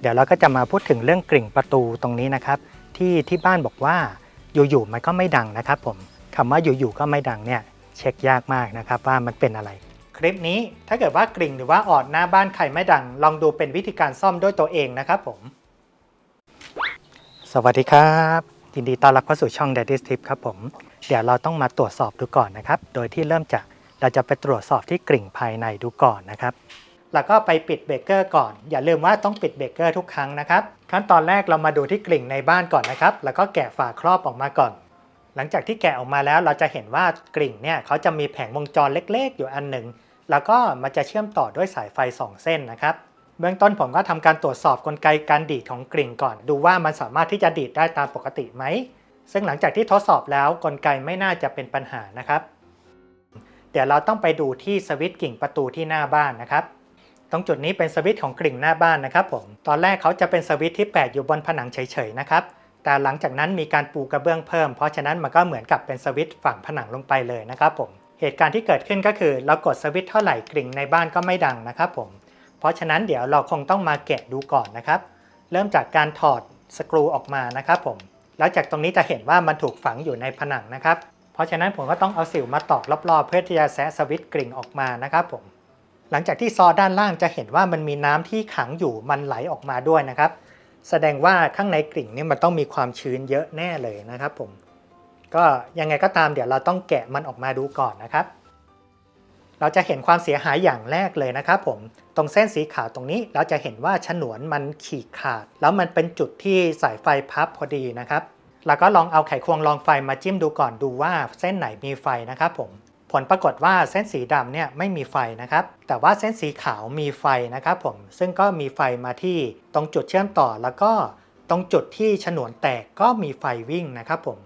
เดี๋ยวเราก็จะมาพูดถึงเรื่องกริ่งประตูตรงนี้นะครับ ที่ที่บ้านบอกว่าอยู่ๆมันก็ไม่ดังนะครับ ผมคำว่าอยู่ๆก็ไม่ดังเนี่ยเช็คยากมากนะครับว่ามันเป็นอะไร คลิปนี้ถ้าเกิดว่ากริ่งหรือว่าออดหน้าบ้านใครไม่ดัง ลองดูเป็นวิธีการซ่อมด้วยตัวเองนะครับผม สวัสดีครับยินดีต้อนรับเข้าสู่ช่อง Daddy's Tip ครับผม เดี๋ยวเราต้องมาตรวจสอบดูก่อนนะครับ โดยที่เริ่มจากเราจะไปตรวจสอบที่กริ่งภายในดูก่อนนะครับ แล้วก็ไปปิดเบรกเกอร์ก่อน อย่าลืมว่าต้องปิดเบรกเกอร์ทุกครั้งนะครับ ขั้นตอนแรกเรามาดูที่กริ่งในบ้านก่อนนะครับ แล้วก็แกะฝาครอบออกมาก่อน หลังจากที่แกะออกมาแล้วเราจะเห็นว่ากริ่งเนี่ยเขาจะมีแผงวงจรเล็กๆ อยู่อันหนึ่ง แล้วก็มันจะเชื่อมต่อด้วยสายไฟ 2 เส้นนะครับ เบื้องต้นผมก็ทำการตรวจสอบกลไกการดีดของกริ่งก่อน ดูว่ามันสามารถที่จะดีดได้ตามปกติไหม ซึ่งหลังจากที่ทดสอบแล้วกลไกไม่น่าจะเป็นปัญหานะครับ เดี๋ยวเราต้องไปดูที่สวิตช์กิ่งประตูที่หน้าบ้านนะครับ ตรงจุดนี้เป็นสวิตช์ของกริ่งหน้าบ้านนะครับผม ตอนแรกเขาจะเป็นสวิตช์ที่แปะอยู่บนผนังเฉยๆนะครับ แต่หลังจากนั้นมีการปูกระเบื้องเพิ่ม เพราะฉะนั้นมันก็เหมือนกับเป็นสวิตช์ฝั่งผนังลงไปเลยนะครับผม เหตุการณ์ที่เกิดขึ้นก็คือเรากดสวิตช์เท่าไหร่กริ่งในบ้านก็ไม่ดังนะครับผม เพราะฉะนั้นเดี๋ยวเราคงต้องมาแกะดูก่อนนะครับ เริ่มจากการถอดสกรูออกมานะครับผม แล้วจากตรงนี้จะเห็นว่ามันถูกฝังอยู่ในผนังนะครับ เพราะฉะนั้นผมก็ต้องเอาสิวมาตอกรอบๆ เพื่อที่จะแซะสวิตช์กริ่งออกมานะครับผม หลังจากที่ซอด้านล่างจะเห็นว่ามันมีน้ำที่ขังอยู่มันไหลออกมาด้วยนะครับ แสดงว่าข้างในกริ่งนี่มันต้องมีความชื้นเยอะแน่เลยนะครับผมก็ยังไงก็ตามเดี๋ยวเราต้องแกะมันออกมาดูก่อนนะครับ เราจะเห็นความเสียหายอย่างแรกเลยนะครับผมตรงเส้นสีขาวตรงนี้เราจะเห็นว่าฉนวนมันฉีกขาด แล้วมันเป็นจุดที่สายไฟพับพอดีนะครับแล้วก็ลองเอาไขควงรองไฟมาจิ้มดูก่อนดูว่าเส้นไหนมีไฟนะครับผม ผลปรากฏว่าเส้นสีดำเนี่ยไม่มีไฟนะครับ แต่ว่าเส้นสีขาวมีไฟนะครับผม ซึ่งก็มีไฟมาที่ตรงจุดเชื่อมต่อ แล้วก็ตรงจุดที่ฉนวนแตกก็มีไฟวิ่งนะครับผม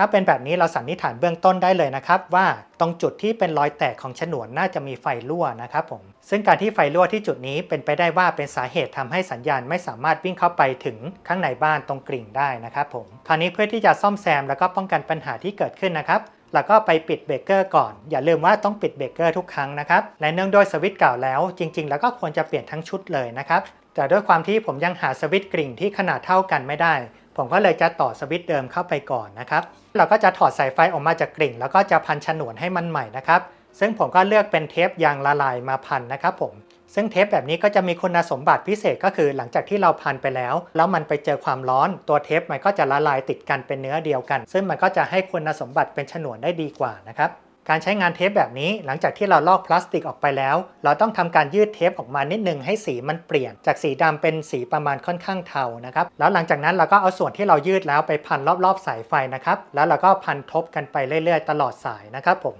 ถ้าเป็นแบบนี้เราสันนิษฐานเบื้องต้นได้เลยนะครับ ว่าตรงจุดที่เป็นรอยแตกของฉนวนน่าจะมีไฟรั่วนะครับผม ซึ่งการที่ไฟรั่วที่จุดนี้เป็นไปได้ว่าเป็นสาเหตุทำให้สัญญาณไม่สามารถวิ่งเข้าไปถึงข้างในบ้านตรงกริ่งได้นะครับผม คราวนี้เพื่อที่จะซ่อมแซมแล้วก็ป้องกันปัญหาที่เกิดขึ้นนะครับ แล้วก็ไปปิดเบรกเกอร์ก่อน อย่าลืมว่าต้องปิดเบรกเกอร์ทุกครั้งนะครับ และเนื่องด้วยสวิตช์เก่าแล้ว จริง ๆ แล้วก็ควรจะเปลี่ยนทั้งชุดเลยนะครับ แต่ด้วยความที่ผมยังหาสวิตช์กริ่งที่ขนาดเท่ากันไม่ได้ ผมก็เลยจะต่อสวิตช์เดิมเข้าไปก่อนนะครับ เราก็จะถอดสายไฟออกมาจากกริ่ง แล้วก็จะพันฉนวนให้มันใหม่นะครับ ซึ่งผมก็เลือกเป็นเทปยางละลายมาพันนะครับผม ซึ่งเทปแบบนี้ก็จะมีคุณสมบัติพิเศษก็คือหลังจากที่เราพันไปแล้ว แล้วมันไปเจอความร้อนตัวเทปมันก็จะละลายติดกันเป็นเนื้อเดียวกัน ซึ่งมันก็จะให้คุณสมบัติเป็นฉนวนได้ดีกว่านะครับการใช้งานเทปแบบนี้หลังจากที่เราลอกพลาสติกออกไปแล้ว เราต้องทำการยืดเทปออกมานิดนึงให้สีมันเปลี่ยน จากสีดำเป็นสีประมาณค่อนข้างเทานะครับแล้วหลังจากนั้นเราก็เอาส่วนที่เรายืดแล้วไปพันรอบๆสายไฟนะครับแล้วเราก็พันทบกันไปเรื่อยๆ ตลอดสายนะครับผม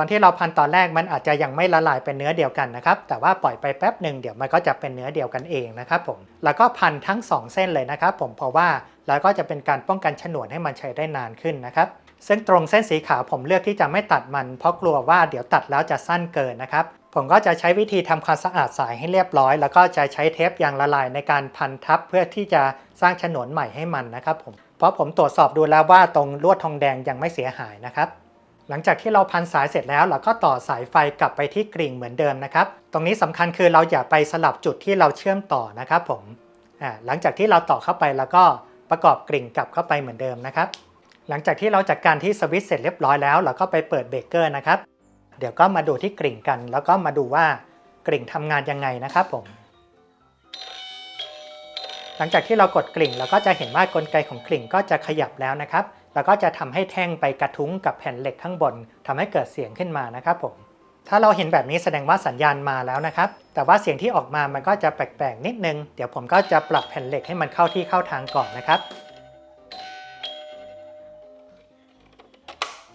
ตอนที่เราพันตอนแรกมันอาจจะยังไม่ละลายเป็นเนื้อเดียวกันนะครับ แต่ว่าปล่อยไปแป๊บหนึ่งเดี๋ยวมันก็จะเป็นเนื้อเดียวกันเองนะครับผม แล้วก็พันทั้ง 2 เส้นเลยนะครับ ผมเพราะว่าแล้วก็จะเป็นการป้องกันฉนวนให้มันใช้ได้นานขึ้นนะครับซึ่งตรงเส้นสีขาวผมเลือกที่จะไม่ตัดมัน เพราะกลัวว่าเดี๋ยวตัดแล้วจะสั้นเกินนะครับ ผมก็จะใช้วิธีทำความสะอาดสายให้เรียบร้อย แล้วก็จะใช้เทปยางละลายในการพันทับเพื่อที่จะสร้างฉนวนใหม่ให้มันนะครับผมเพราะผมตรวจสอบดูแล้วว่าตรงลวดทองแดงยังไม่เสียหายนะครับ หลังจากที่เราพันสายเสร็จแล้ว เราก็ต่อสายไฟกลับไปที่กริ่งเหมือนเดิมนะครับ ตรงนี้สำคัญคือเราอย่าไปสลับจุดที่เราเชื่อมต่อนะครับผมหลังจากที่เราต่อเข้าไปแล้วก็ประกอบกริ่งกลับเข้าไปเหมือนเดิมนะครับ หลังจากที่เราจัดการที่สวิตช์เสร็จเรียบร้อยแล้วเราก็ไปเปิดเบรกเกอร์นะครับ เดี๋ยวก็มาดูที่กริ่งกัน แล้วก็มาดูว่ากริ่งทำงานยังไงนะครับผม หลังจากที่เรากดกริ่งเราก็จะเห็นว่ากลไกของกริ่งก็จะขยับแล้วนะครับ แล้วก็จะทำให้แท่งไปกระทุ้งกับแผ่นเหล็กข้างบนทำให้เกิดเสียงขึ้นมานะครับผม ถ้าเราเห็นแบบนี้แสดงว่าสัญญาณมาแล้วนะครับ แต่ว่าเสียงที่ออกมามันก็จะแปลกๆนิดนึง เดี๋ยวผมก็จะปรับแผ่นเหล็กให้มันเข้าที่เข้าทางก่อนนะครับ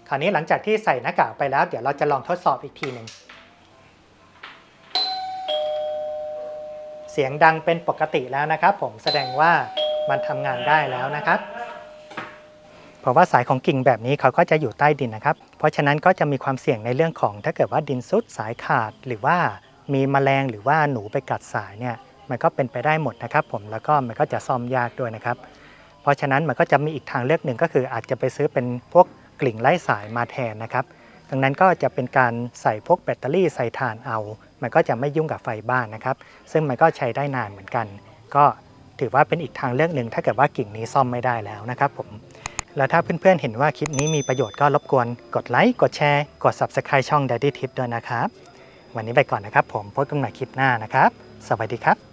คราวนี้หลังจากที่ใส่หน้ากากไปแล้ว เดี๋ยวเราจะลองทดสอบอีกทีหนึ่งเสียงดังเป็นปกติแล้วนะครับ ผมแสดงว่ามันทำงานได้แล้วนะครับ เพราะว่าสายของกิ่งแบบนี้เขาก็จะอยู่ใต้ดินนะครับ เพราะฉะนั้นก็จะมีความเสี่ยงในเรื่องของ ถ้าเกิดว่าดินซุดสายขาด หรือว่ามีแมลงหรือว่าหนูไปกัดสายเนี่ยมันก็เป็นไปได้หมดนะครับผมแล้วก็มันก็จะซ่อมยากด้วยนะครับ เพราะฉะนั้นมันก็จะมีอีกทางเลือกหนึ่งก็คือ อาจจะไปซื้อเป็นพวกกลิ่งไร้สายมาแทนนะครับดังนั้นก็จะเป็นการใส่พวกแบตเตอรี่ใส่ถ่านเอา มันก็จะไม่ยุ่งกับไฟบ้านนะครับ ซึ่งมันก็ใช้ได้นานเหมือนกัน ก็ถือว่าเป็นอีกทางเลือกหนึ่งถ้าเกิดว่ากิ่งนี้ซ่อมไม่ได้แล้วนะครับผม แล้วถ้าเพื่อนๆเห็นว่าคลิปนี้มีประโยชน์ก็รบกวนกดไลค์ กดแชร์ กด Subscribe ช่อง Daddy Tip ด้วยนะครับ วันนี้ไปก่อนนะครับ ผมพบกันใหม่คลิปหน้านะครับ สวัสดีครับ